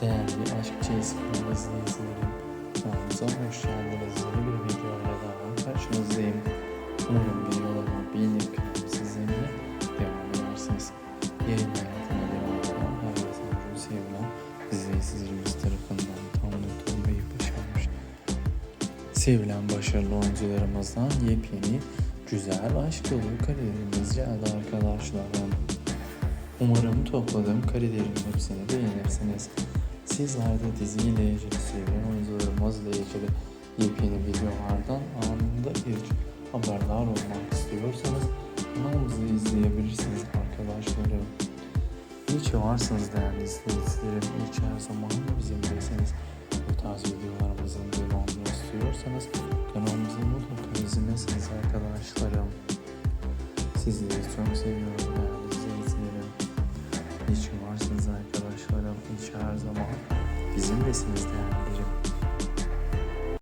Değerli Aşk Çeyiz kanalı izleyicilerim, kanalımıza hoş geldiniz. Yeni bir videoyla daha karşınızdayım. Umarım videolarımı beğenip kanalımı izlemeye devam edersiniz. Yayın hayatına devam eden Havva Sancu sevilen izleyicilerimiz tarafından tam not olmayı başarmış. Sevilen başarılı oyuncularımızdan yepyeni güzel aşk dolu karelerimiz geldi arkadaşlarım. Umarım topladığım karelerin hepsini beğenirsiniz. Sizler de diziyle ilgili, sevilen oyuncularımızla ilgili yepyeni videolardan anında ilk haberdar olmak istiyorsanız kanalımızı izleyebilirsiniz arkadaşlarım. İyi ki varsınız değerli izleyicilerim. İyi ki her zaman bizimleyseniz bu tarz videolarımızın devamını istiyorsanız kanalımızı mutlaka izlemesiniz arkadaşlarım. Sizleri çok seviyorum değerli izleyicilerim. İyi ki varsınız arkadaşlarım. Ki her zaman bizimlesiniz değerli